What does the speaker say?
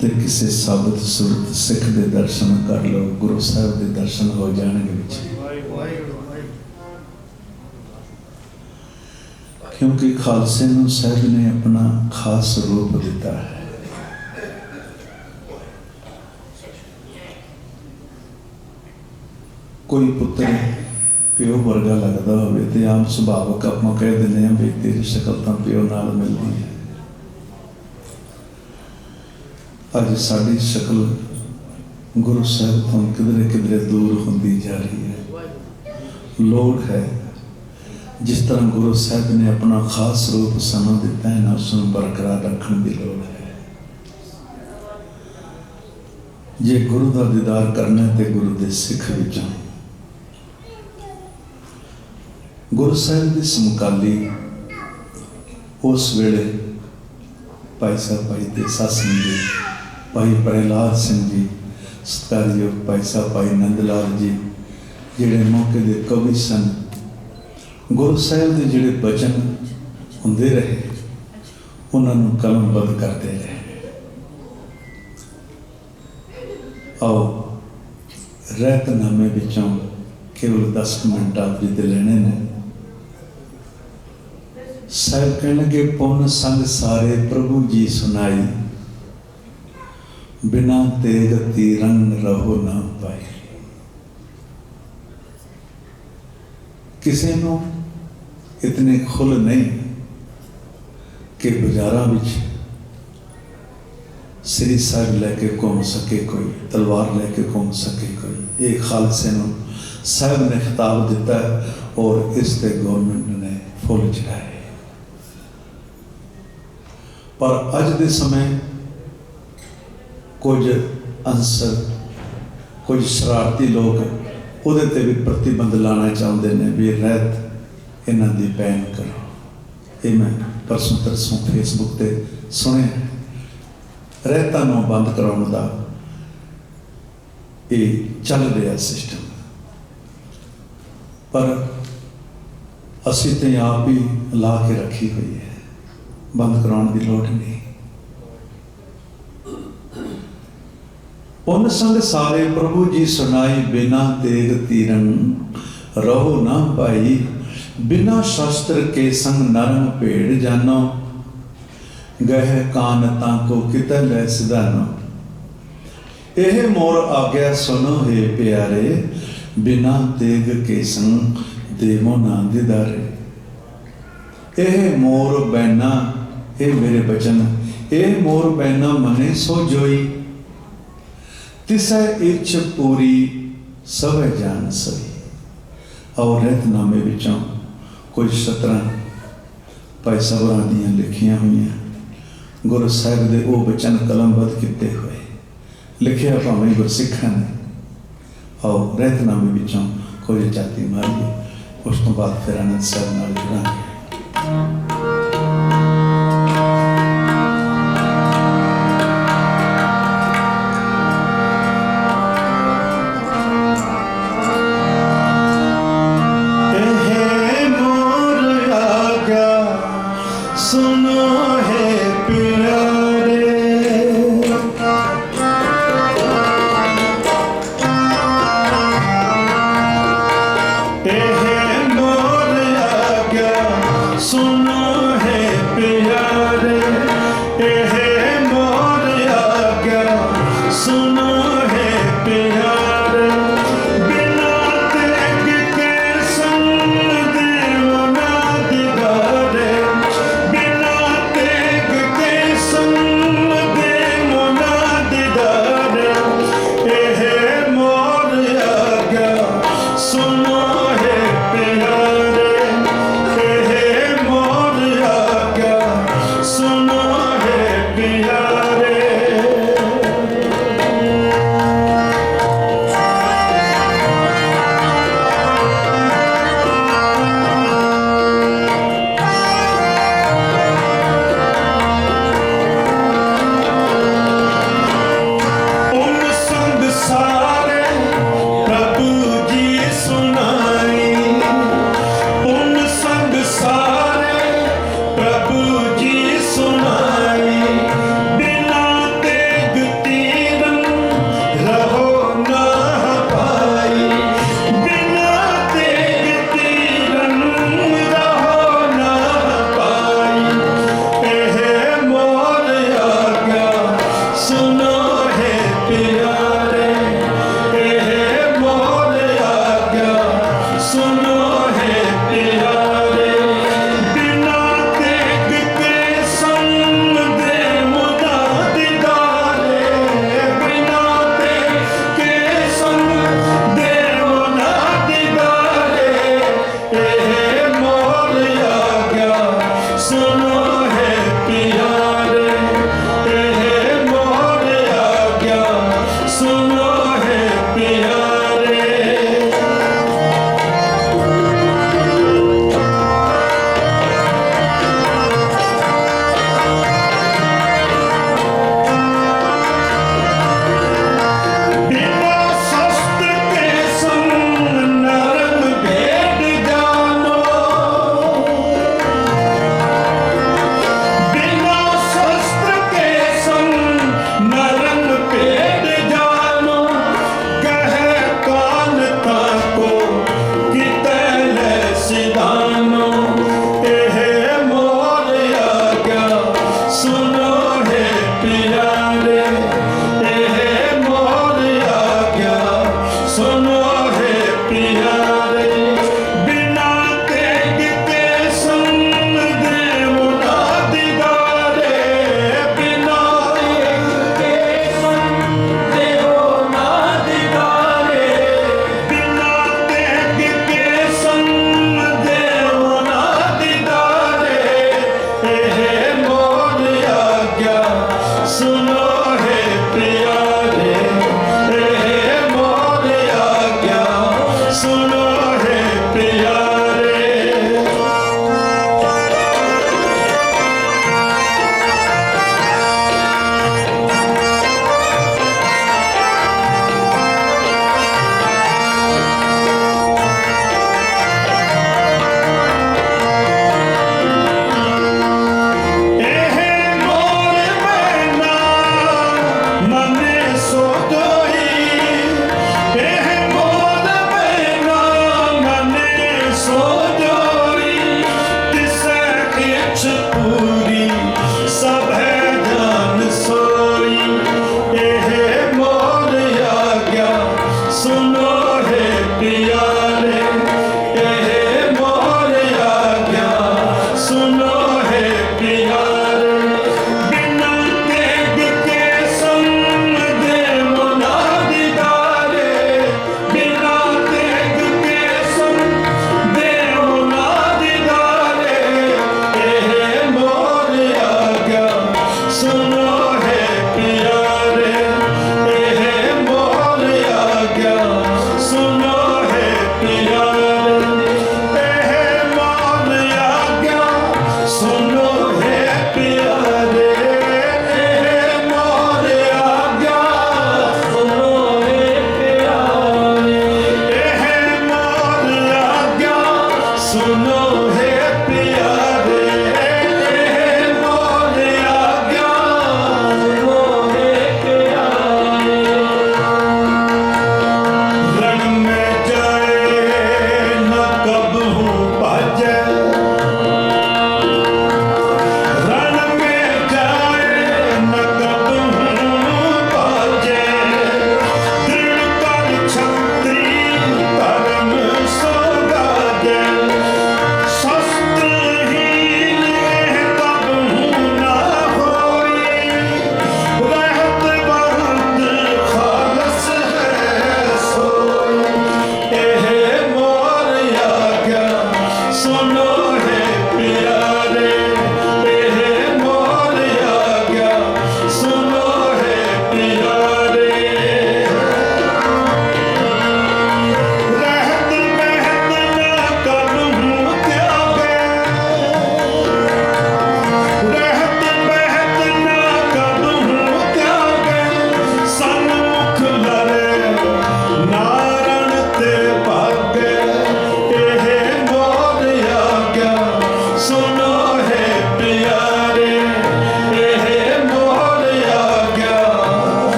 ਤੇ ਕਿਸੇ ਸਾਬਤ ਸੁਰਤ ਸਿੱਖ ਦੇ ਦਰਸ਼ਨ ਕਰ ਲਓ, ਗੁਰੂ ਸਾਹਿਬ ਦੇ ਦਰਸ਼ਨ ਹੋ ਜਾਣਗੇ ਵਿੱਚ। ਕਿਉਂਕਿ ਖਾਲਸੇ ਨੂੰ ਸਾਹਿਬ ਨੇ ਆਪਣਾ ਖਾਸ ਰੂਪ ਦਿੱਤਾ ਹੈ। ਕੋਈ ਪੁੱਤਰ ਪਿਓ ਵਰਗਾ ਲੱਗਦਾ ਹੋਵੇ ਤੇ ਆਮ ਸੁਭਾਵਕ ਆਪਾਂ ਕਹਿ ਦਿੰਦੇ ਹਾਂ ਵੀ ਤੇਰੀ ਸ਼ਕਲ ਤਾਂ ਪਿਓ ਨਾਲ ਮਿਲਦੀ ਹੈ। ਅੱਜ ਸਾਡੀ ਸ਼ਕਲ ਗੁਰੂ ਸਾਹਿਬ ਤੋਂ ਕਿਧਰੇ ਕਿਧਰੇ ਦੂਰ ਹੁੰਦੀ ਜਾ ਰਹੀ ਹੈ। ਲੋੜ ਹੈ, ਜਿਸ ਤਰ੍ਹਾਂ ਗੁਰੂ ਸਾਹਿਬ ਨੇ ਆਪਣਾ ਖਾਸ ਰੂਪ ਸਾਨੂੰ ਦਿੱਤਾ ਹੈ ਨਾ ਉਸ ਨੂੰ ਬਰਕਰਾਰ ਰੱਖਣ ਦੀ ਲੋੜ ਹੈ। ਜੇ ਗੁਰੂ ਦਾ ਦੀਦਾਰ ਕਰਨਾ ਤੇ ਗੁਰੂ ਦੇ ਸਿੱਖ ਵਿੱਚੋਂ ਗੁਰੂ ਸਾਹਿਬ ਦੇ ਸਮਕਾਲੀ ਉਸ ਵੇਲੇ ਭਾਈ ਸਾਹਿਬ, ਭਾਈ ਤੇ ਸਿੰਘ ਜੀ ਭਾਈ ਪ੍ਰਹਿਲਾਦ ਸਿੰਘ ਜੀ, ਸਤਿਕਾਰਯੋਗ ਭਾਈ ਸਾਹਿਬ, ਭਾਈ ਨੰਦ ਲਾਲ ਜੀ, ਜਿਹੜੇ ਮੌਕੇ ਦੇ ਕਵੀ ਸਨ। ਗੁਰੂ ਸਾਹਿਬ ਦੇ ਜਿਹੜੇ ਬਚਨ ਹੁੰਦੇ ਰਹੇ, ਉਹਨਾਂ ਨੂੰ ਕਲਮਬੱਧ ਕਰਦੇ ਰਹੇ। ਆਓ ਰਹਿਤਨਾਮੇ ਵਿੱਚੋਂ ਕੇਵਲ 10 ਮਿੰਟ ਆਪ ਜੀ ਦੇ ਲੈਣੇ ਨੇ। ਸਾਹਿਬ ਕਹਿਣਗੇ, ਪੁੰਨ ਸੰਗ ਸਾਰੇ ਪ੍ਰਭੂ ਜੀ ਸੁਨਾਈ ਬਿਨਾ ਤੇਗ ਤੀਰੰਗ ਰਹੋ ਨਾ ਪਾਈ ਕਿਸੇ ਨੂੰ ਇਤਨੇ ਖੁੱਲ ਨਹੀਂ ਕਿ ਬਾਜ਼ਾਰਾਂ ਵਿੱਚ ਸ੍ਰੀ ਸਾਹਿਬ ਲੈ ਕੇ ਘੁੰਮ ਸਕੇ ਕੋਈ, ਤਲਵਾਰ ਲੈ ਕੇ ਘੁੰਮ ਸਕੇ ਕੋਈ। ਇਹ ਖਾਲਸੇ ਨੂੰ ਸਾਹਿਬ ਨੇ ਖਿਤਾਬ ਦਿੱਤਾ ਔਰ ਇਸ ਤੇ ਗਵਰਨਮੈਂਟ ਨੇ ਫੁੱਲ ਚੜਾਏ ਪਰ ਅੱਜ ਦੇ ਸਮੇਂ ਕੁਝ ਅੰਸਰ, ਕੁਝ ਸ਼ਰਾਰਤੀ ਲੋਕ ਉਹਦੇ ਤੇ ਵੀ ਪ੍ਰਤੀਬੰਧ ਲਾਣਾ ਚਾਹੁੰਦੇ ਨੇ ਵੀ ਰਹਿਤ ਇਹਨਾਂ ਦੀ ਬੈਨ ਕਰੋ। ਇਹ ਮੈਂ ਪਰਸੋਂ ਤਰਸੋਂ ਫੇਸਬੁੱਕ ਤੇ ਸੁਣਿਆ। ਰਹਿਤਾਂ ਨੂੰ ਬੰਦ ਕਰਾਉਣ ਦਾ ਇਹ ਚੱਲ ਰਿਹਾ ਸਿਸਟਮ ਪਰ ਅਸੀਂ ਤੇ ਆਪ ਹੀ ਲਾ ਕੇ ਰੱਖੀ ਹੋਈ ਹੈ। ਬੰਦ ਕਰਾਉਣ ਦੀ ਲੋੜ ਨਹੀਂ। ਪੁੰਨ ਸੰਗ ਸਾਰੇ ਪ੍ਰਭੂ ਜੀ ਸੁਨਾਈ ਬਿਨਾ ਤੇਗ ਤੀਰਨ। ਰਹੋ ਨਾ ਭਾਈ, ਬਿਨਾ ਸ਼ਸਤਰ ਕੇ ਸੰਗ ਨਰਮ ਭੇੜ ਜਾਨੋ। ਗਹਿ ਕਾਨ ਤਾਂ ਕੋ ਕਿਤੈ ਲੈ ਸਿਧਾਨੋ। ਇਹ ਮੋਰ ਆਗਿਆ ਸੁਨੋ ਹੈ ਪਿਆਰੇ, ਬਿਨਾ ਤੇਗ ਕੇ ਸੰਗ ਦੇਵੋ ਨਾ ਦਿਦਾਰੇ। ਇਹ ਮੋਰ ਬੈਨਾ, ਇਹ ਮੇਰੇ ਬਚਨ, ਇਹ ਮੋਰ ਬੈਨਾ ਮਨੇ ਸੋ ਜੋਈ। ਤਿਸੈ ਇੱਛ ਪੂਰੀ, ਸਭੈ ਜਾਣ ਸਈ ਔਰ ਰਹਿਤਨਾਮੇ ਵਿੱਚੋਂ ਕੁਝ ਸਤਰਾਂ, ਭਾਈ ਸਭਰਾਂ ਦੀਆਂ ਲਿਖੀਆਂ ਹੋਈਆਂ। ਗੁਰੂ ਸਾਹਿਬ ਦੇ ਉਹ ਬਚਨ ਕਲਮਬੱਧ ਕੀਤੇ ਹੋਏ। ਲਿਖਿਆ ਭਾਵੇਂ ਗੁਰਸਿੱਖਾਂ ਨੇ। ਔਰ ਰਹਿਤਨਾਮੇ ਵਿੱਚੋਂ ਕੁਝ ਜਾਤੀ ਮਾਰੀ ਉਸ ਤੋਂ ਬਾਅਦ ਫਿਰ ਅਨੰਦ ਸਾਹਿਬ ਨਾਲ ਜੁੜਾਂਗੇ।